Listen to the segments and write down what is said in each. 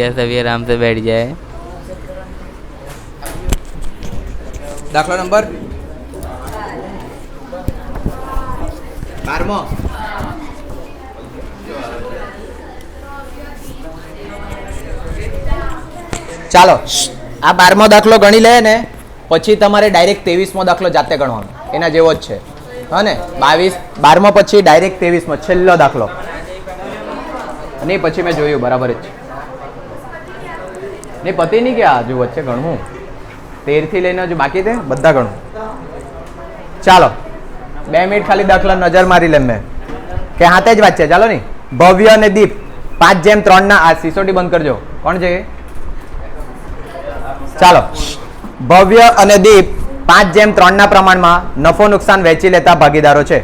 ये सभी आराम से बैठ जाए દાખલો નંબર બારમો ચાલો આ બારમો દાખલો ગણી લે ને પછી તમારે ડાયરેક્ટ ત્રેવીસમો દાખલો જાતે ગણવાનો એના જેવો જ છે હા ને બાવીસ બારમો પછી ડાયરેક્ટ ત્રેવીસમો છેલ્લો દાખલો નહીં પછી મેં જોયું બરાબર જ છે નહીં પતિ નહીં કે હજુ વચ્ચે ગણવું? તેરથી લઈને હજુ બાકી છે બધા ગણું ચાલો. બે મિનિટ ખાલી દાખલા નજર મારી લેમ મેં. કે હાથે જ વાત છે. ચાલો નહીં. ભવ્ય અને દીપ. પાંચ જેમ ત્રણ ના આ સિસોટી બંધ કરજો. કોણ છે ચાલો. ભવ્ય અને દીપ પાંચ જેમ ત્રણ ના પ્રમાણમાં નફો નુકસાન વહેંચી લેતા ભાગીદારો છે.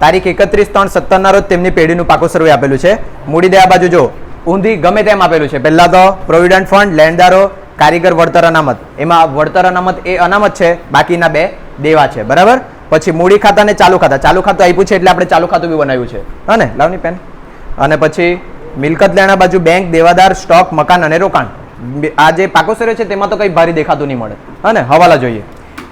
તારીખ એકત્રીસ ત્રણ સત્તરના રોજ તેમની પેઢીનું પાકું સર્વે આપેલું છે. મૂડી દયા બાજુ જો ઊંધી ગમે તેમ આપેલું છે. પહેલાં તો પ્રોવિડન્ટ ફંડ લેણદારો, કારીગર વળતર અનામત. એમાં વળતર અનામત એ અનામત છે, બાકીના બે દેવા છે. બરાબર? પછી મૂડી ખાતા અને ચાલુ ખાતા. ચાલુ ખાતું આપ્યું છે એટલે આપણે ચાલુ ખાતું બી બનાવ્યું છે. હા ને? લાવની પેન. અને પછી મિલકત લેણા બાજુ બેંક, દેવાદાર, સ્ટોક, મકાન અને રોકાણ. આ જે પાકોસર્યો છે તેમાં તો કંઈ ભારી દેખાતું નહીં મળે. હા હવાલા જોઈએ.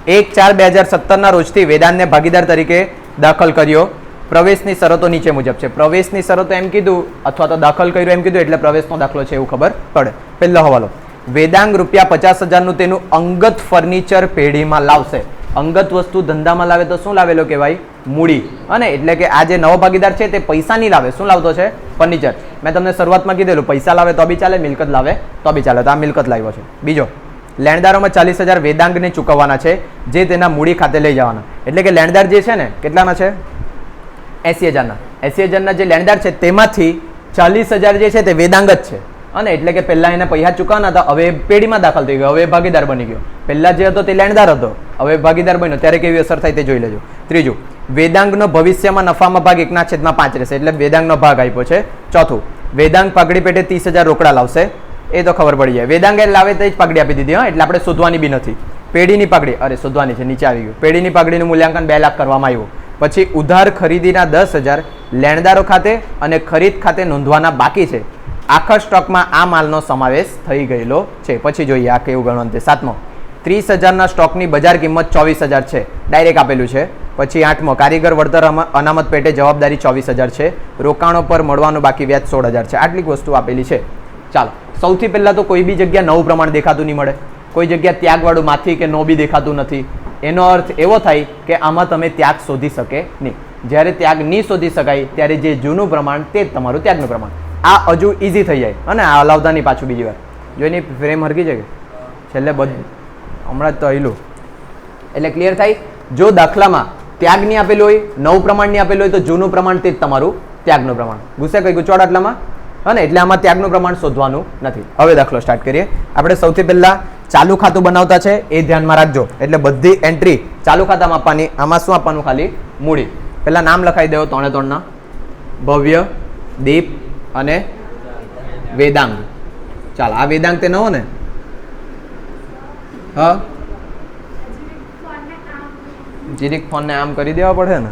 એક ચાર બે હજાર સત્તરના રોજથી વેદાંતને ભાગીદાર તરીકે દાખલ કર્યો. પ્રવેશની શરતો નીચે મુજબ છે. પ્રવેશની શરતો એમ કીધું અથવા તો દાખલ કર્યું એમ કીધું એટલે પ્રવેશનો દાખલો છે એવું ખબર પડે. પહેલો હવાલો. વેદાંગ રૂપિયા પચાસ હજારનું તેનું અંગત ફર્નિચર પેઢીમાં લાવશે. અંગત વસ્તુ ધંધામાં લાવે તો શું લાવેલો કહેવાય? મૂડી. અને એટલે કે આ જે નવો ભાગીદાર છે તે પૈસા નહીં લાવે. શું લાવતો છે? ફર્નિચર મેં તમને શરૂઆતમાં કીધેલું, પૈસા લાવે તો બી ચાલે, મિલકત લાવે તો બી ચાલે. તો આ મિલકત લાવ્યો છે. બીજો, લેણદારોમાં ચાલીસ હજાર વેદાંગને ચૂકવવાના છે, જે તેના મૂડી ખાતે લઈ જવાના. એટલે કે લેણદાર જે છે ને, કેટલાના છે? એસી હજારના એસી હજારના જે લેણદાર છે તેમાંથી ચાલીસ હજાર જે છે તે વેદાંગ જ છે. અને એટલે કે પહેલા એને પૈસા ચૂકવવાના હતા, હવે પેઢીમાં દાખલ થઈ ગયો, હવે ભાગીદાર બની ગયો. પહેલા જે હતો તે લેણદાર હતો, હવે ભાગીદાર બન્યો. ત્યારે કેવી અસર થાય તે જોઈ લેજો. ત્રીજું, વેદાંગનો ભવિષ્યમાં નફામાં ભાગ એકના છેદમાં પાંચ રહેશે, એટલે વેદાંગનો ભાગ આપ્યો છે. ચોથું, વેદાંગ પાઘડી પેટે ત્રીસ હજાર રોકડા લાવશે. એ તો ખબર પડી જાય. વેદાંગ લાવે તો જ પાઘડી આપી દીધી, હા, એટલે આપણે શોધવાની બી નથી. પેઢીની પાઘડી, અરે, શોધવાની છે, નીચે આવી ગયું. પેઢીની પાઘડીનું મૂલ્યાંકન બે લાખ કરવામાં આવ્યું. પછી ઉધાર ખરીદીના દસ હજાર લેણદારો ખાતે અને ખરીદ ખાતે નોંધવાના બાકી છે. આખા સ્ટોકમાં આ માલનો સમાવેશ થઈ ગયેલો છે. પછી જોઈએ આ કેવું ગણવાનું તે સાતમો. ત્રીસ હજારના સ્ટોકની બજાર કિંમત ચોવીસ હજાર છે. ડાયરેક્ટ આપેલું છે. પછી આઠમો. કારીગર વળતર અનામત પેટે જવાબદારી ચોવીસ હજાર છે. રોકાણો પર મળવાનું બાકી વ્યાજ સોળ હજાર છે. આટલી વસ્તુ આપેલી છે. ચાલો. સૌથી પહેલાં તો કોઈ બી જગ્યા નવું પ્રમાણ દેખાતું નહીં મળે. કોઈ જગ્યા ત્યાગવાળું માથી કે નો બી દેખાતું નથી. એનો અર્થ એવો થાય કે આમાં તમે ત્યાગ શોધી શકે નહીં. જ્યારે ત્યાગ નહીં શોધી શકાય, ત્યારે જે જૂનું પ્રમાણ તે જ તમારું ત્યાગનું પ્રમાણ. આ હજુ ઇઝી થઈ જાય. અને આ હલાવતા પાછું બીજી વાર. જોઈને ફ્રેમ હરકી જાય છેલ્લે બધું હમણાં જ તો અહેલું એટલે ક્લિયર થાય? જો દાખલામાં ત્યાગ નહીં આપેલું હોય, નવું પ્રમાણ નહીં આપેલું હોય, તો જૂનું પ્રમાણ તે જ તમારું ત્યાગનું પ્રમાણ. ગુસ્સે કઈ ગુચવાડ આટલામાં? હા એટલે આમાં ત્યાગનું પ્રમાણ શોધવાનું નથી. હવે દાખલો સ્ટાર્ટ કરીએ. આપણે સૌથી પહેલા ચાલુ ખાતું બનાવતા છે, એ ધ્યાનમાં રાખજો. એટલે બધી એન્ટ્રી ચાલુ ખાતામાં આપવાની, આમાં શું આપવાનું ખાલી? મૂડી. પહેલાં નામ લખાઈ દેવો ત્રણે ત્રણના. ભવ્ય, દીપ અને વેદાંગ. ચાલો, આ વેદાંગ તે નવો ને? હા? જીરીક ફોનને આમ કરી દેવા પડે ને?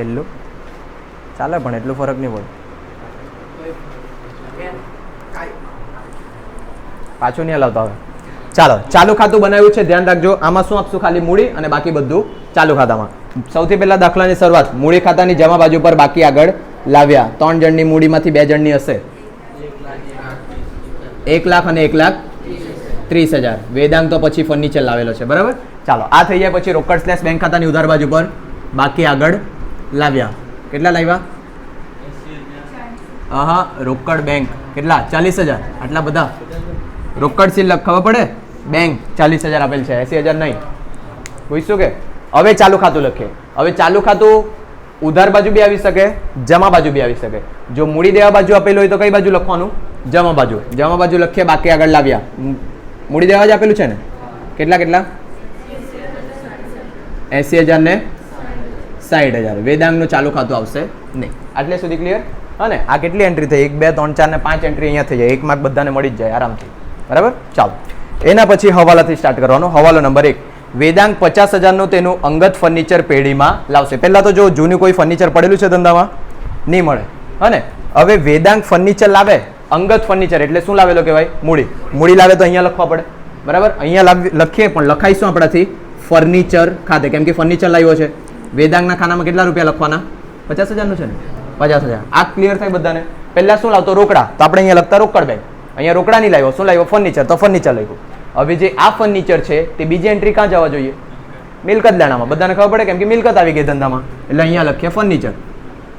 એટલું? ચાલે પણ એટલું ફરક નહીં પડે. પાછું નહીં હલાવતા હવે. ચાલો ચાલુ ખાતું બનાવ્યું છે ધ્યાન રાખજો. આમાં શું આપશું? ખાલી મૂડી અને બાકી બધું ચાલુ ખાતામાં. સૌથી પહેલા દાખલાની શરૂઆત. મૂડી ખાતાની જમા બાજુ પર બાકી આગળ લાવ્યા. ત્રણ જણની મૂડીમાંથી બે જણની હશે. એક લાખ અને એક લાખ ત્રીસ હજાર. વેદાંગ તો પછી ફર્નિચર લાવેલો છે બરાબર? ચાલો આ થઈ જાય પછી રોકડ સ્લેશ બેંક ખાતાની ઉધાર બાજુ પર બાકી આગળ લાવ્યા. કેટલા લાવ્યા? હા રોકડ બેંક કેટલા? ચાલીસ હજાર. આટલા બધા. રોકડ સીલ ખબર પડે? બેંક ચાલીસ હજાર આપેલ છે, એસી હજાર નહીં. પૂછશું કે? હવે ચાલુ ખાતું લખીએ હવે ચાલુ ખાતું ઉધાર બાજુ બી આવી શકે, જમા બાજુ બી આવી શકે. જો મૂડી દેવા બાજુ આપેલું હોય તો કઈ બાજુ લખવાનું? જમા બાજુ. જમા બાજુ લખીએ, બાકી આગળ લાવ્યા. મૂડી દેવા જ આપેલું છે ને? કેટલા કેટલા? એસી હજાર ને સાઠ હજાર. વેદાંગનું ચાલુ ખાતું આવશે નહીં. આટલે સુધી ક્લિયર હા ને? આ કેટલી એન્ટ્રી થઈ? એક, બે, ત્રણ, ચાર ને પાંચ એન્ટ્રી અહીંયા થઈ જાય. એક માર્ક બધાને મળી જ જાય આરામથી. બરાબર? ચાલો. એના પછી હવાલાથી સ્ટાર્ટ કરવાનો. હવાલો નંબર એક. વેદાંગ પચાસ હજારનું તેનું અંગત ફર્નિચર પેઢીમાં લાવશે. પહેલાં તો જો જૂનું કોઈ ફર્નિચર પડેલું છે ધંધામાં? નહીં મળે. હને? હવે વેદાંગ ફર્નિચર લાવે. અંગત ફર્નિચર એટલે શું લાવેલો કહેવાય? મૂડી. મૂડી લાવે તો અહીંયા લખવા પડે. બરાબર? અહીંયા લખીએ પણ લખાઈશું આપણાથી. ફર્નિચર ખાતે. કેમ કે ફર્નિચર લાવ્યો છે. વેદાંગના ખાનામાં કેટલા રૂપિયા લખવાના? પચાસ હજારનું છે ને? પચાસ હજાર. આ ક્લિયર થાય બધાને? પહેલાં શું લાવતો? રોકડા. તો આપણે અહીંયા લખતા રોકડ બેંક અહીંયા રોકડા નહીં લાવ્યો. શું લાવ્યો? ફર્નિચર તો ફર્નિચર લખ્યું હવે જે આ ફર્નિચર છે, તે બીજી એન્ટ્રી ક્યાં જવા જોઈએ? મિલકત લેણામાં બધાને ખબર પડે કેમ કે મિલકત આવી ગઈ ધંધામાં. એટલે અહીંયા લખીએ ફર્નિચર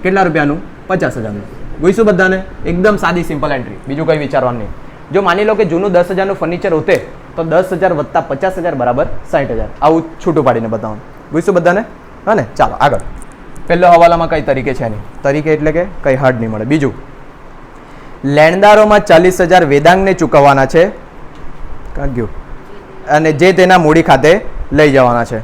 કેટલા રૂપિયાનું? પચાસ હજારનું. ગોઈશું બધાને? એકદમ સાદી સિમ્પલ એન્ટ્રી બીજું કંઈ વિચારવાનું નહીં. જો માની લો કે જૂનું દસ હજારનું ફર્નિચર હોતે, તો દસ હજાર વત્તા પચાસ હજાર બરાબર સાઠ હજાર. આવું છૂટું પાડીને બતાવવાનું. ગોઈશું બધાને? હા ને? ચાલો, આગળ. પહેલો હવાલામાં કઈ તરીકે છે નહીં? તરીકે એટલે કે કંઈ હાર્ડ નહીં મળે. બીજું. લેણદારોમાં ચાલીસ હજાર વેદાંગને ચૂકવવાના છે. ગયું અને જે તેના મૂડી ખાતે લઈ જવાના છે.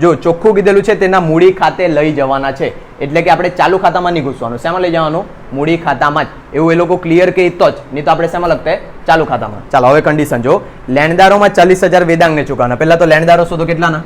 જો ચોખ્ખું કીધેલું છે તેના મૂડી ખાતે લઈ જવાના છે. એટલે કે આપણે ચાલુ ખાતામાં નહીં ઘૂસવાનું. શેમાં લઈ જવાનું? મૂડી ખાતામાં જ. એવું એ લોકો ક્લિયર કહે તો જ. નહીં તો આપણે શેમાં લખતા? ચાલુ ખાતામાં. ચાલો, હવે કન્ડિશન જો. લેણદારોમાં ચાલીસ હજાર વેદાંગને ચૂકવવાના. પહેલાં તો લેણદારો શોધો કેટલાના?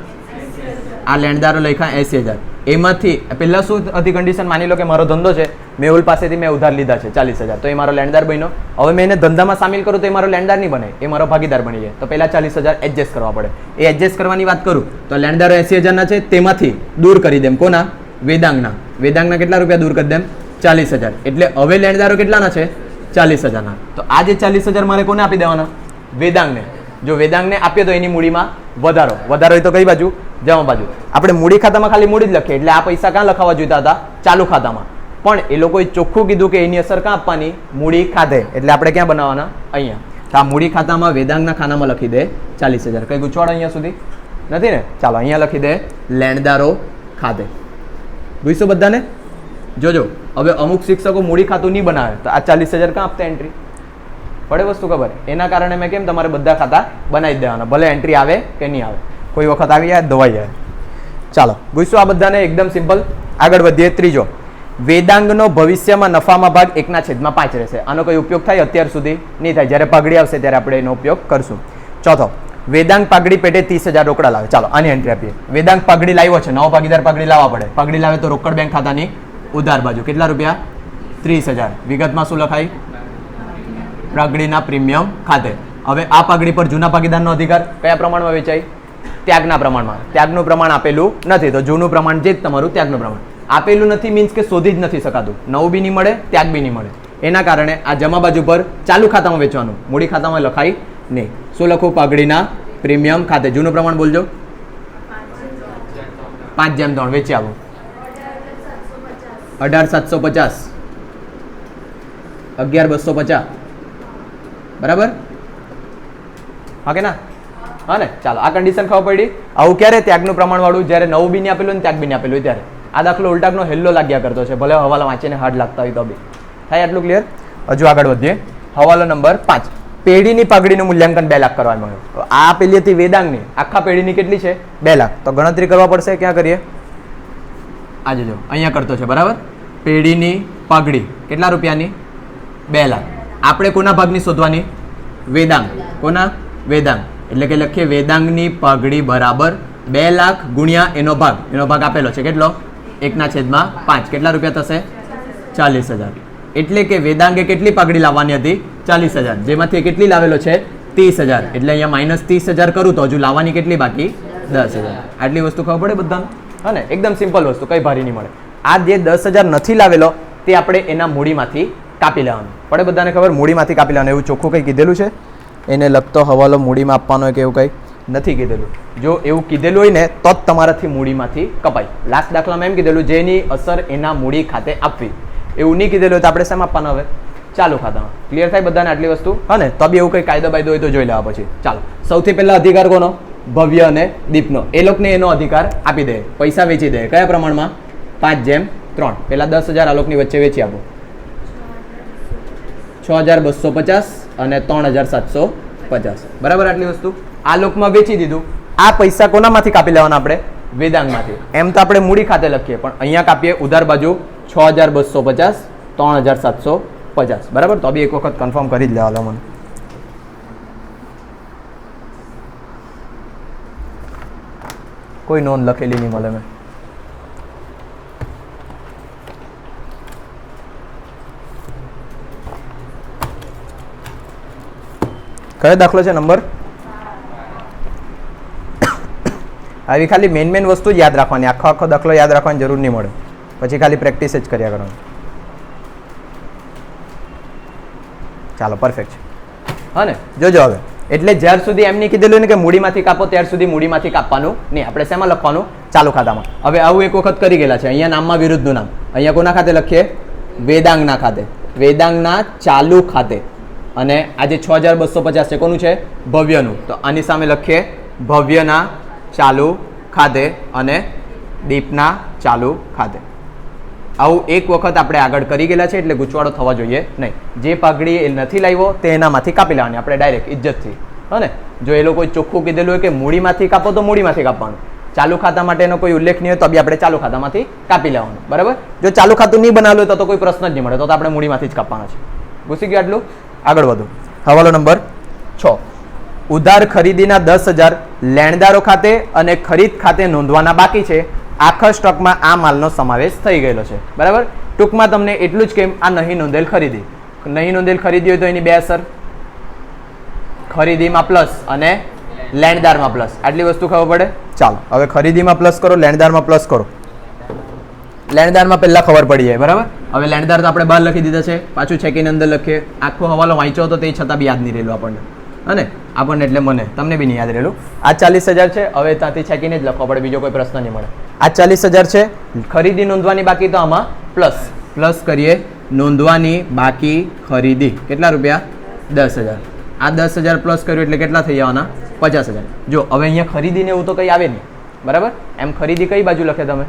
આ લેણદારો લખ્યા એસી હજાર. એમાંથી પહેલાં શું હતી કન્ડિશન માની લો કે મારો ધંધો છે મેહુલ પાસેથી મેં ઉધાર લીધા છે, ચાલીસ હજાર. તો એ મારો લેણદાર બન્યો. હવે મેં એને ધંધામાં સામેલ કરું તો એ મારો લેણદાર નહીં બને. એ મારો ભાગીદાર બની જાય. તો પહેલાં ચાલીસ હજાર એડજસ્ટ કરવા પડે. એ એડજસ્ટ કરવાની વાત કરું તો લેણદારો એસી હજારના છે, તેમાંથી દૂર કરી દેમ. કોના? વેદાંગના. વેદાંગના કેટલા રૂપિયા દૂર કરી દેમ? ચાલીસ હજાર. એટલે હવે લેણદારો કેટલાના છે? ચાલીસ હજારના. તો આ જે ચાલીસ હજાર મારે કોને આપી દેવાના? વેદાંગને. જો વેદાંગને આપીએ તો એની મૂડીમાં વધારો. વધારો હોય તો કઈ બાજુ? જમા બાજુ. આપણે મૂડી ખાતામાં ખાલી મૂડી જ લખીએ, એટલે આ પૈસા ક્યાં લખાવા જોઈતા હતા? ચાલુ ખાતામાં. પણ એ લોકોએ ચોખ્ખું કીધું કે એની અસર ક્યાં આપવાની? મૂડી ખાતે. એટલે આપણે ક્યાં બનાવવાના? અહીંયા. તો આ મૂડી ખાતામાં વેદાંગના ખાનામાં લખી દે ચાલીસ હજાર. કઈ ગુચવાડ અહીંયા સુધી? નથી ને? ચાલો, અહીંયા લખી દે, લેણદારો ખાતે. જોઈશું બધાને? જોજો. હવે અમુક શિક્ષકો મૂડી ખાતું નહીં બનાવે. તો આ ચાલીસ હજાર ક્યાં આપતા એન્ટ્રી પડે વસ્તુ ખબર. એના કારણે મેં કેમ તમારે બધા ખાતા બનાવી દેવાના. ભલે એન્ટ્રી આવે કે નહીં આવે. કોઈ વખત આવી જાય ધોવાઈ જાય ચાલો, પૂછશું આ બધાને એકદમ સિમ્પલ આગળ વધીએ, ત્રીજો. વેદાંગનો ભવિષ્યમાં નફામાં ભાગ એકના છેદમાં પાંચ રહેશે. આનો કોઈ ઉપયોગ થાય અત્યાર સુધી? નહીં થાય. જ્યારે પાઘડી આવશે ત્યારે આપણે એનો ઉપયોગ કરશું. ચોથો, વેદાંગ પાઘડી પેટે ત્રીસ હજાર રોકડા લાવે. ચાલો, આની એન્ટ્રી આપીએ. વેદાંગ પાઘડી લાવ્યો છે. નવો ભાગીદાર પાઘડી લાવવા પડે. પાઘડી લાવે તો રોકડ બેંક ખાતાની ઉધાર બાજુ. કેટલા રૂપિયા? ત્રીસ હજાર. વિગતમાં શું લખાય? પાઘડીના પ્રીમિયમ ખાતે. હવે આ પાઘડી પર જૂના ભાગીદારનો અધિકાર કયા પ્રમાણમાં વેચાય? ત્યાગના પ્રમાણમાં. ત્યાગનું પ્રમાણ આપેલું નથી. તો જૂનું પ્રમાણ જે જ તમારું ત્યાગનું પ્રમાણ. આપેલું નથી મીન્સ કે શોધી જ નથી શકાતું. નવું બી નહીં મળે, ત્યાગ બી નહીં મળે. એના કારણે આ જમા બાજુ પર ચાલુ ખાતામાં વેચવાનું. મૂડી ખાતામાં લખાય નહીં. શું લખું? પાઘડીના પ્રીમિયમ ખાતે. જૂનું પ્રમાણ બોલજો. પાંચ જેમ ત્રણ. વેચી આવો. અઢાર સાતસો પચાસ. અગિયાર બસો પચાસ. બરાબર? હા કે ના? હા ને, ચાલો, આ કન્ડિશન ખબર પડી? આવું ક્યારે ત્યાગનું પ્રમાણ વાળું જ્યારે નવું બી નહીં આપેલું ને ત્યાગ બી નહીં આપેલું ત્યારે. આ દાખલો ઉલટાકનો હેલ્લો લાગ્યા કરતો છે, ભલે હવાલા વાંચીને હાર્ડ લાગતા હોય તો બી. થાય આટલું ક્લિયર હજુ આગળ વધીએ. હવાલો નંબર પાંચ. પેઢીની પાઘડીનું મૂલ્યાંકન બે લાખ કરવામાં માંગ્યું આ પેલી હતી વેદાંગની. આખા પેઢીની કેટલી છે? બે લાખ. તો ગણતરી કરવા પડશે, ક્યાં કરીએ? આજે જો અહીંયા કરતો છે, બરાબર? પેઢીની પાઘડી. કેટલા રૂપિયાની? બે લાખ. આપણે કોના ભાગની શોધવાની? વેદાંગ. કોના? વેદાંગ. એટલે કે લખીએ વેદાંગની પાઘડી બરાબર બે લાખ ગુણ્યા એનો ભાગ. એનો ભાગ આપેલો છે. કેટલો? એકના છેદમાં પાંચ. કેટલા રૂપિયા થશે? ચાલીસ હજાર. એટલે કે વેદાંગે કેટલી પાઘડી લાવવાની હતી? ચાલીસ હજાર. જેમાંથી કેટલી લાવેલો છે? ત્રીસ હજાર. એટલે અહીંયા માઇનસ ત્રીસ હજાર કરું તો હજુ લાવવાની કેટલી બાકી? દસ હજાર. આટલી વસ્તુ ખબર પડે બધાને? હા એકદમ સિમ્પલ વસ્તુ. કંઈ ભારી નહીં મળે. આ જે દસ હજાર નથી લાવેલો, તે આપણે એના મૂડીમાંથી કાપી લેવાનું. પડે બધાને ખબર? મૂડીમાંથી કાપી લેવાનું. એવું ચોખ્ખું કંઈ કીધેલું છે? એને લગતો હવાલો મૂડીમાં આપવાનો કે એવું કંઈ? નથી કીધેલું. જો એવું કીધેલું હોય ને, તો જ તમારાથી મૂડીમાંથી કપાય. લાસ્ટ દાખલામાં એમ કીધેલું, જેની અસર એના મૂડી ખાતે આપવી. એવું નહીં કીધેલું હોય તો આપણે શેમ આપવાના હવે? ચાલુ ખાતામાં. ક્લિયર થાય બધાને આટલી વસ્તુ? હા ને, તો બી એવું કંઈ કાયદો બાયદો હોય તો જોઈ લેવા પછી. ચાલો. સૌથી પહેલાં અધિકાર કોનો? ભવ્ય અને દીપનો. એ લોકોને એનો અધિકાર આપી દે. પૈસા વેચી દે. કયા પ્રમાણમાં? પાંચ જેમ ત્રણ. પહેલાં દસ હજાર આ લોકોની વચ્ચે વેચી આપો. છ હજાર બસો પચાસ અને ત્રણ હજાર સાતસો પચાસ. બરાબર આટલી વસ્તુ? આ લોકમાં વેચી દીધું. આ પૈસા કોનામાંથી કાપી લેવાના આપણે? વેદાંગમાંથી. એમ તો આપણે મૂડી ખાતે લખીએ, પણ અહીંયા કાપીએ ઉધાર બાજુ છ હજાર બસો પચાસ, ત્રણ હજાર સાતસો પચાસ. બરાબર? તો બી એક વખત કન્ફર્મ કરી જ લેવા મને. કોઈ નોંધ લખેલી નહીં મળે મેં. કયો દાખલો છે નંબર? આવી ખાલી મેન મેન વસ્તુ યાદ રાખવાની. આખો આખો દાખલો યાદ રાખવાની જરૂર નહીં મળે. પછી ખાલી પ્રેક્ટિસ જ કર્યા કરવાની. ચાલો પરફેક્ટ છે. હા ને? જોજો હવે. એટલે જ્યાર સુધી એમ નહીં કીધેલું ને કે મૂડીમાંથી કાપો, ત્યાર સુધી મૂડીમાંથી કાપવાનું નહીં. આપણે શેમાં લખવાનું? ચાલુ ખાતામાં. હવે આવું એક વખત કરી ગયેલા છે. અહીંયા નામમાં વિરુદ્ધનું નામ. અહીંયા કોના ખાતે લખીએ? વેદાંગના ખાતે. વેદાંગના ચાલુ ખાતે. અને આજે છ હજાર બસો પચાસ છે. કોનું છે? ભવ્યનું. તો આની સામે લખીએ, ભવ્યના ચાલુ ખાતે અને દીપના ચાલુ ખાતે. આવું એક વખત આપણે આગળ કરી ગયેલા છે એટલે ગૂંચવાડો થવા જોઈએ નહીં. જે પાઘડી એ નથી લાવ્યો, તે એનામાંથી કાપી લેવાની. આપણે ડાયરેક્ટ ઇજ્જતથી. હો ને? જો એ લોકોએ ચોખ્ખું કીધેલું હોય કે મૂડીમાંથી કાપો, તો મૂડીમાંથી કાપવાનું. ચાલુ ખાતા માટેનો કોઈ ઉલ્લેખ નહીં હોય, તો બી આપણે ચાલુ ખાતામાંથી કાપી લેવાનું. બરાબર? જો ચાલુ ખાતું નહીં બનાવેલું તો કોઈ પ્રશ્ન જ નહીં મળે. તો આપણે મૂડીમાંથી જ કાપવાના છે. ઘૂસી ગયું આટલું? આગળ વધો. હવાલો નંબર છ. ઉધાર ખરીદીના દસ હજાર લેણદારો ખાતે અને ખરીદ ખાતે નોંધવાના બાકી છે. આખા સ્ટોકમાં આ માલનો સમાવેશ થઈ ગયેલો છે. બરાબર? ટૂંકમાં તમને એટલું જ કેમ આ નહીં નોંધેલ ખરીદી. નહીં નોંધેલ ખરીદી હોય તો એની બે અસર. ખરીદીમાં પ્લસ અને લેણદારમાં પ્લસ. આટલી વસ્તુ ખબર પડે? ચાલો, હવે ખરીદીમાં પ્લસ કરો, લેણદારમાં પ્લસ કરો. લેણદારમાં પહેલાં ખબર પડી જાય, બરાબર? હવે લેણદાર તો આપણે બહાર લખી દીધા છે. પાછું ચેકીને અંદર લખીએ. આખો હવાલો વાંચ્યો હતો તે છતાં બી યાદ નહીં રહેલું આપણને. અને આપણને એટલે મને, તમને બી નહીં યાદ રહેલું. આ ચાલીસ હજાર છે, હવે ત્યાંથી છેકીને જ લખવા પડે, બીજો કોઈ પ્રશ્ન નહીં મળે. આ ચાલીસ હજાર છે, ખરીદી નોંધવાની બાકી તો આમાં પ્લસ પ્લસ કરીએ, નોંધવાની બાકી ખરીદી. કેટલા રૂપિયા? દસ હજાર. આ દસ હજાર પ્લસ કર્યું એટલે કેટલા થઈ જવાના? પચાસ હજાર. જો, હવે અહીંયા ખરીદીને એવું તો કંઈ આવે નહીં. બરાબર? એમ ખરીદી કઈ બાજુ લખે તમે?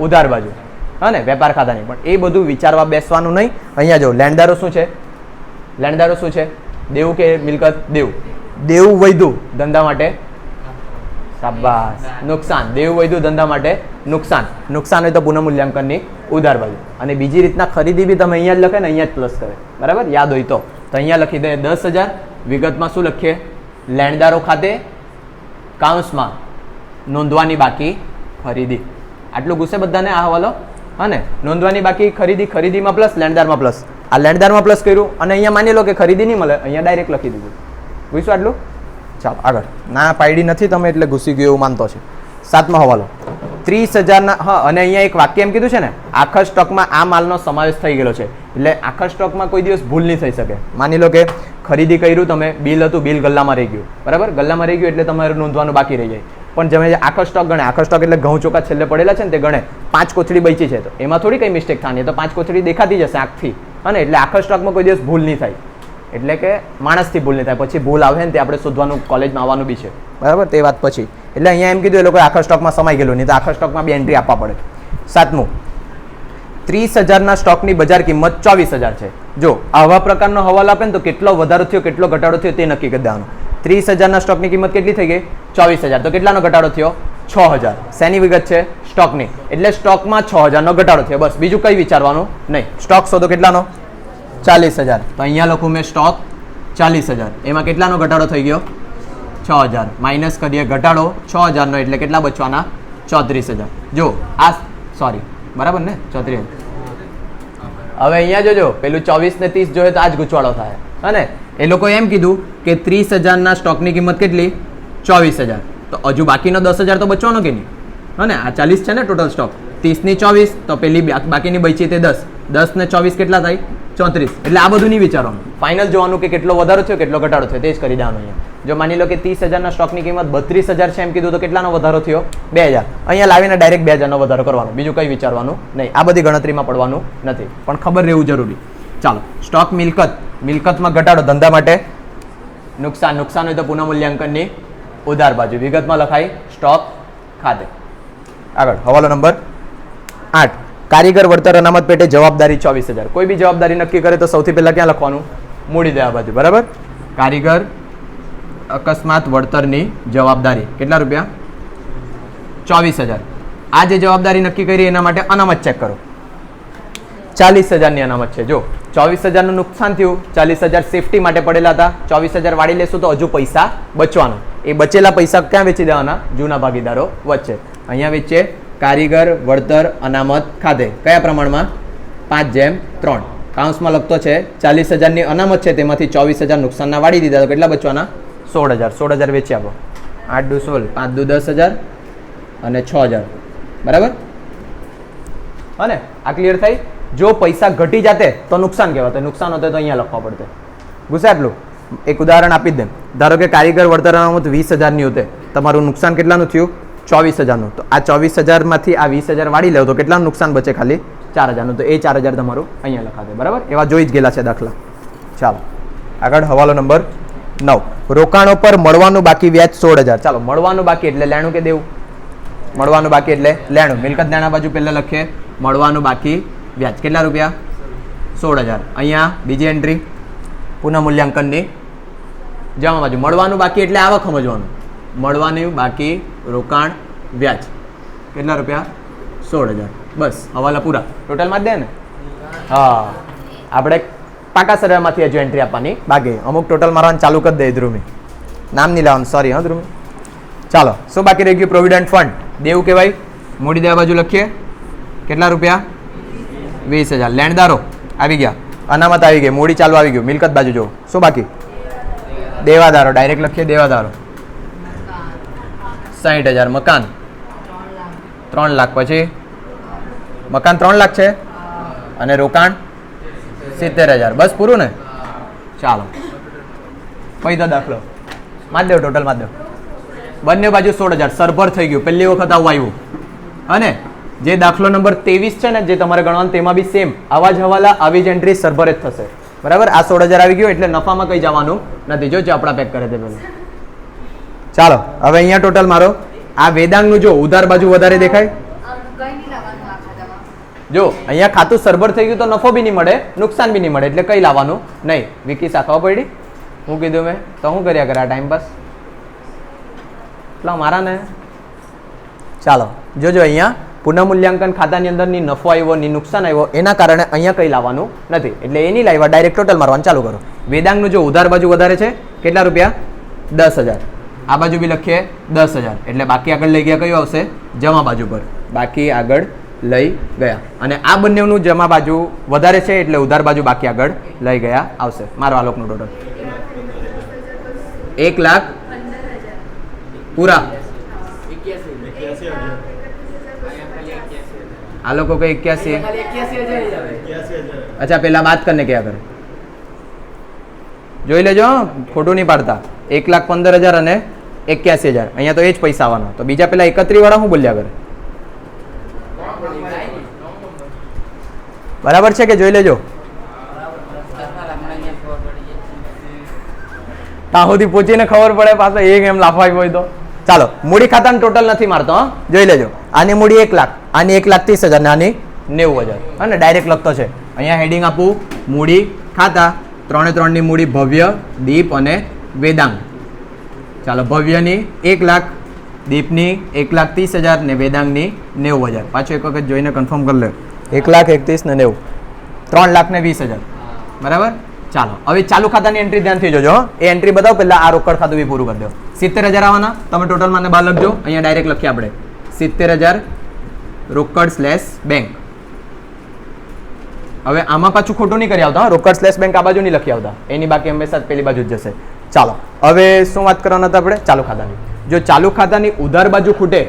ઉધાર બાજુ. હા ને વેપાર ખાતાની પણ. એ બધું વિચારવા બેસવાનું નહીં. અહીંયા જો, લેણદારો શું છે? લેણદારો શું છે? દેવું કે મિલકત? દેવું. દેવું વૈધું, ધંધા માટે? શાબાશ. નુકસાન. દેવું વૈધું, ધંધા માટે નુકસાન. નુકસાન હોય તો પુનઃમૂલ્યાંકનની ઉધાર બાજુ અને બીજી રીતના ખરીદી બી તમે અહીંયા જ લખે ને અહીંયા જ પ્લસ કરે. બરાબર? યાદ હોય તો. તો અહીંયા લખી દે દસ હજાર. વિગતમાં શું લખીએ? લેણદારો ખાતે કાઉન્સમાં નોંધવાની બાકી ખરીદી. આટલું ગુસ્સે બધાને આ હવાલો? હા ને નોંધવાની બાકી ખરીદી ખરીદીમાં પ્લસ લેણદારમાં પ્લસ આ લેણદારમાં પ્લસ કર્યું અને અહીંયા માની લો કે ખરીદી નહીં મળે, અહીંયા ડાયરેક્ટ લખી દીધું. ઘૂસ્યું આટલું? ચાલો, આગળ. ના, પાયડી નથી તમે એટલે ઘૂસી ગયું એવું માનતો છે. સાતમો હવાલો. ત્રીસ હજારના, હા, અને અહીંયા એક વાક્ય એમ કીધું છે ને, આખા સ્ટોકમાં આ માલનો સમાવેશ થઈ ગયેલો છે. એટલે આખા સ્ટોકમાં કોઈ દિવસ ભૂલ નહીં થઈ શકે. માની લો કે ખરીદી કર્યું તમે, બિલ હતું, બિલ ગલ્લામાં રહી ગયું. બરાબર? ગલ્લામાં રહી ગયું એટલે તમારે નોંધવાનું બાકી રહી જાય. પણ તમે જે આખો સ્ટોક ગણે, આખો સ્ટોક એટલે ઘઉં ચોખા છેલ્લે પડેલા છે ને તે ગણે, પાંચ કોથળી બચી છે તો. એમાં થોડી કંઈ મિસ્ટેક થવાની તો પાંચ કોથળી દેખાતી જશે આંખથી. અને એટલે આખા સ્ટોકમાં કોઈ દિવસ ભૂલ નહીં થાય. એટલે કે માણસથી ભૂલ નહીં થાય. પછી ભૂલ આવે ને તે આપણે શોધવાનું કોલેજમાં આવવાનું બી છે. બરાબર? તે વાત પછી. એટલે અહીંયા એમ કીધું એ લોકો આખા સ્ટોકમાં સમાઈ ગયેલું, નહીં તો આખા સ્ટોકમાં બી એન્ટ્રી આપવા પડે. સાતમું. ત્રીસ હજારના સ્ટોકની બજાર કિંમત ચોવીસ હજાર છે. જો આવા પ્રકારનો હવાલો આપે ને તો કેટલો વધારો થયો, કેટલો ઘટાડો થયો તે નક્કી કરી દેવાનું. ત્રીસ હજારના સ્ટોકની કિંમત કેટલી થઈ ગઈ? ચોવીસ હજાર. તો કેટલાનો ઘટાડો થયો? છ હજાર. શેની વિગત છે? સ્ટોકની. એટલે સ્ટોકમાં છ હજારનો ઘટાડો થયો. બસ, બીજું કંઈ વિચારવાનું નહીં. સ્ટોક શોધો કેટલાનો? ચાલીસ હજાર. તો અહીંયા લખું મેં સ્ટોક ચાલીસ હજાર. એમાં કેટલાનો ઘટાડો થઈ ગયો? છ હજાર. માઇનસ કરીએ ઘટાડો, છ હજારનો, એટલે કેટલા બચવાના ચોત્રીસ હજાર. જો, આ સોરી. બરાબર ને? ચોત્રીસ હવે અહીંયા જોજો, પેલું ચોવીસ ને ત્રીસ જોઈએ તો આ જ ગૂંચવાડો થાય. અને એ લોકોએ એમ કીધું કે ત્રીસ હજારના સ્ટોકની કિંમત કેટલી? ચોવીસ હજાર. તો હજુ બાકીનો દસ હજાર તો બચવાનો કે નહીં? હને આ ચાલીસ છે ને ટોટલ સ્ટોક ત્રીસની ચોવીસ, તો પેલી બાકીની બચી તે દસ. દસ ને ચોવીસ કેટલા થાય? ચોત્રીસ. એટલે આ બધું નહીં વિચારવાનું. ફાઇનલ જોવાનું કે કેટલો વધારો થયો, કેટલો ઘટાડો થયો, તે જ કરી દેવાનું અહીંયા. જો માની લો કે ત્રીસ હજારના સ્ટોકની કિંમત બત્રીસ હજાર છે એમ કીધું, તો કેટલાનો વધારો થયો? બે હજાર. અહીંયા લાવીને ડાયરેક્ટ બે હજારનો વધારો કરવાનો. બીજું કંઈ વિચારવાનું નહીં. આ બધી ગણતરીમાં પડવાનું નથી. પણ ખબર રહેવું જરૂરી. ચાલો સ્ટોક મિલકત. મિલકતમાં ઘટાડો ધંધા માટે. નુકસાન નુકસાન હોય તો પુનઃમૂલ્યાંકનની ઉધાર બાજુ. વિગતમાં લખાય સ્ટોક ખાતે. આગળ, હવાલો નંબર આઠ. કારીગર વળતર અનામત પેટે જવાબદારી ચોવીસ હજાર. કોઈ બી જવાબદારી નક્કી કરે તો સૌથી પહેલાં ક્યાં લખવાનું? મૂડી દેવા બાજુ. બરાબર? કારીગર અકસ્માત વળતરની જવાબદારી. કેટલા રૂપિયા? ચોવીસ હજાર. આ જે જવાબદારી નક્કી કરી એના માટે અનામત ચેક કરો. ચાલીસ હજારની અનામત છે. જો ચોવીસ હજારનું નુકસાન થયું. ચાલીસ હજાર સેફટી માટે પડેલા હતા. ચોવીસ હજાર વાળી લેશું તો હજુ પૈસા બચવાનો. એ બચેલા પૈસા ક્યાં વેચી દેવાના? જૂના ભાગીદારો વચ્ચે. અહીંયા વેચીએ કારીગર, વળતર, અનામત ખાતે કયા પ્રમાણમાં? પાંચ જેમ ત્રણ. કાઉન્સમાં લખતો છે ચાલીસ હજારની અનામત છે, તેમાંથી ચોવીસ હજાર નુકસાનના વાળી દીધા. તો કેટલા બચવાના? સોળ હજાર. સોળ હજાર વેચી આપો. આઠ દુ સોળ, પાંચ દુ દસ હજાર અને છ હજાર. બરાબર? હા ને આ ક્લિયર થઈ? જો પૈસા ઘટી જાતે તો નુકસાન કહેવાય. નુકસાન હોતે તો અહીંયા લખવા પડતે ગુસ્સે એટલું એક ઉદાહરણ આપી દે. ધારો કે કારીગર વળતર અનામત વીસ હજારની હોતે. તમારું નુકસાન કેટલાનું થયું? ચોવીસ હજારનું. તો આ ચોવીસ હજારમાંથી આ વીસ હજાર વાળી લેવો તો કેટલાનું નુકસાન બચે ખાલી? ચાર હજારનું. તો એ ચાર હજાર તમારું અહીંયા લખાશે. બરાબર? એવા જોઈ જ ગયેલા છે દાખલા. ચાલો. આગળ હવાલો નંબર નવ. રોકાણો પર મળવાનું બાકી વ્યાજ સોળ હજાર. ચાલો, મળવાનું બાકી એટલે લેણું કે દેવું? મળવાનું બાકી એટલે લેણું. મિલકત દેણા બાજુ પહેલાં લખીએ. મળવાનું બાકી વ્યાજ. કેટલા રૂપિયા? સોળ હજાર. અહીંયા બીજી એન્ટ્રી પુનઃ મૂલ્યાંકનની. જમા બાજુ. મળવાનું બાકી એટલે આવક સમજવાનું. મળવાનું બાકી રોકાણ વ્યાજ. કેટલા રૂપિયા? સોળ હજાર. બસ, હવાલા પૂરા. ટોટલમાં જ દે ને? હા. આપણે પાકા સર્વેમાંથી હજુ એન્ટ્રી આપવાની. બાકી, અમુક ટોટલ મારવાનું ચાલુ કરી દે, ધ્રુમી. નામ નહીં લાવવાનું સોરી હા, ધ્રુમી. ચાલો, શું બાકી રહી ગયું? પ્રોવિડન્ટ ફંડ દેવું કહેવાય? મૂડી દેવા બાજુ લખીએ. કેટલા રૂપિયા? વીસ હજાર. લેણદારો, આવી ગયા. અનામત આવી ગઈ. મૂડી ચાલુ આવી ગયું. મિલકત બાજુ જો શું બાકી? દેવાદારો. ડાયરેક્ટ લખીએ દેવાદારો. સાહીઠ હજાર. મકાન. ત્રણ લાખ. પછી? મકાન ત્રણ લાખ છે? અને રોકાણ? સિત્તેર હજાર. બસ પૂરું ને? ચાલો. પૈદા દાખલો. માર દેવ ટોટલ માર દેવ. બંને બાજુ સોળ હજાર. સરભર થઈ ગયું. પહેલી વખત આવું આવ્યું. અને જે દાખલો નંબર ત્રેવીસ છે ને, જે તમારે ગણવાનું, તેમાં બી સેમ આવા જ હવાલા, આવી જ એન્ટ્રી સરભર જ થશે. બરાબર? આ સોળ હજાર આવી ગયો એટલે નફામાં કઈ જવાનું નથી. જો આપણા પેક કરે તે ચાલો, હવે અહીંયા ટોટલ મારો. આ વેદાંગનું જો ઉધાર બાજુ વધારે દેખાય? જો, અહીંયા ખાતું સરભર થઈ ગયું તો નફો બી નહીં મળે, નુકસાન બી નહીં મળે, એટલે કઈ લાવવાનું નહીં. વિકી સાખવા પડી? હું કીધું મેં. તો શું કર્યા કરે ટાઈમ પાસ એટલા મારા ને? ચાલો, જોજો અહીંયા. પુનઃમૂલ્યાંકન ખાતાની અંદરની નફો આવ્યો, ની નુકસાન આવ્યો, એના કારણે અહીંયા કંઈ લાવવાનું નથી. એટલે એની લાવ્યા ડાયરેક્ટ ટોટલ મારવાનું. ચાલુ કરો. વેદાંગનું જો ઉધાર બાજુ વધારે છે, કેટલા રૂપિયા? દસ હજાર. આ બાજુ બી લખીએ, દસ હજાર. એટલે બાકી આગળ લઈ ગયા, કયું આવશે? જમા બાજુ પર. બાકી આગળ લઈ ગયા. અને આ બંનેનું જમા બાજુ વધારે છે, એટલે ઉધાર બાજુ બાકી આગળ લઈ ગયા, આવશે. મારો આ લોકનું ટોટલ એક લાખ પૂરા. આ લોકો કઈ એક્યાસી? અચ્છા પેલા બાત કરને ક્યાં કરે? જોઈ લેજો હં, ખોટું નહીં પાડતા. એક લાખ પંદર હજાર અને એક્યાસી હજાર. અહીંયા તો એ જ પૈસા આવવાના. તો બીજા પેલા એકત્રી વાળા શું બોલ્યા કરે? બરાબર છે કે જોઈ લેજો? સુધી પહોંચીને ખબર પડે પાછો એક એમ લાફાઈ હોય તો. ચાલો મૂડી ખાતાનું ટોટલ નથી મારતો હં. જોઈ લેજો. આની મૂડી એક લાખ. આની એક લાખ ત્રીસ હજાર ને આની નેવું હજાર. અને ડાયરેક્ટ લખતો છે. અહીંયા હેડિંગ આપું, મૂડી ખાતા. ત્રણે ત્રણની મૂડી ભવ્ય, દીપ અને વેદાંગ. ચાલો, ભવ્યની એક લાખ, દીપની એક લાખ ત્રીસ હજાર ને વેદાંગની નેવું હજાર. પાછું એક વખત જોઈને કન્ફર્મ કરી લે. એક લાખ એકત્રીસ ને નેવું. ત્રણ લાખ ને વીસ હજાર. બરાબર? ચાલો, હવે ચાલુ ખાતાની એન્ટ્રી ધ્યાનથી જોજો. એ એન્ટ્રી બતાવો, પહેલાં આ રોકડ ખાતું બી પૂરું કરી દો. સિત્તેર હજાર આવવાના. તમે ટોટલ મને બહાર લખજો. અહીંયા ડાયરેક્ટ લખીએ આપણે. સિત્તેર હજાર રોકડ સ્લેશ બેંક હવે આમાં પાછું ખોટું નહીં કરી આવતા રોકડ સ્લેશ બેંક આ બાજુ નહીં લખી આવતા. એની બાકી હંમેશા પેલી બાજુ જ જશે. ચાલો, હવે શું વાત કરવાના હતા આપણે? ચાલુ ખાતાની. જો ચાલુ ખાતાની ઉધાર બાજુ ખૂટે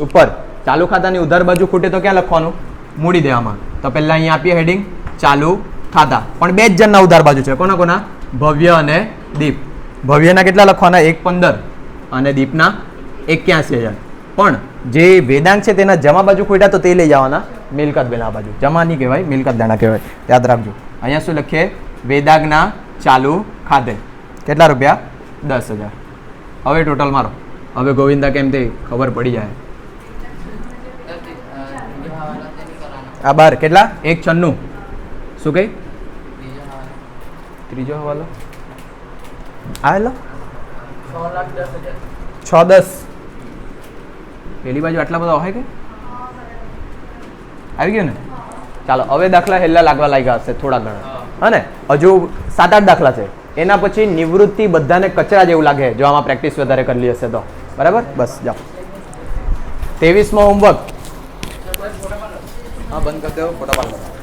ઉપર. ચાલુ ખાતાની ઉધાર બાજુ ખૂટે તો ક્યાં લખવાનું? મૂડી દેવામાં. તો પહેલાં અહીંયા આપીએ હેડિંગ ચાલુ ખાતા. પણ બે જ જણના ઉધાર બાજુ છે. કોના કોના? ભવ્ય અને દીપ. ભવ્યના કેટલા લખવાના? એક પંદર. અને દીપના એક્યાસી હજાર. પણ જે વેદાંગ છે તેના જમા બાજુ ખોટા તો તે લઈ જવાના. મિલકત બેના બાજુ. જમા નહીં કહેવાય મિલકત દાણા કહેવાય. યાદ રાખજો. અહીંયા શું લખીએ? વેદાગના ચાલુ ખાતે. કેટલા રૂપિયા? દસ હજાર. હવે ટોટલ મારો. હવે ગોવિંદા કેમ તે ખબર પડી જાય. આ બાર, કેટલા? એક છન્નું. શું કહી? ત્રીજો હવાલો. આ હેલો? છ દસ. પેલી બાજુ આટલા બધા હોય કે? આવી ગયું ને? ચાલો હવે દાખલા હેલ્લા લાગવા લાગ્યા હશે થોડા ઘણા. હા. હજુ સાત આઠ દાખલા છે. એના પછી નિવૃત્તિ બધાને કચરા જેવું લાગે જો આમાં પ્રેક્ટિસ વધારે કરેલી હશે તો. બરાબર? બસ જાઓ. ત્રેવીસમો હોમવર્ક હા બંધ કરી દેવો ફોટા પાડ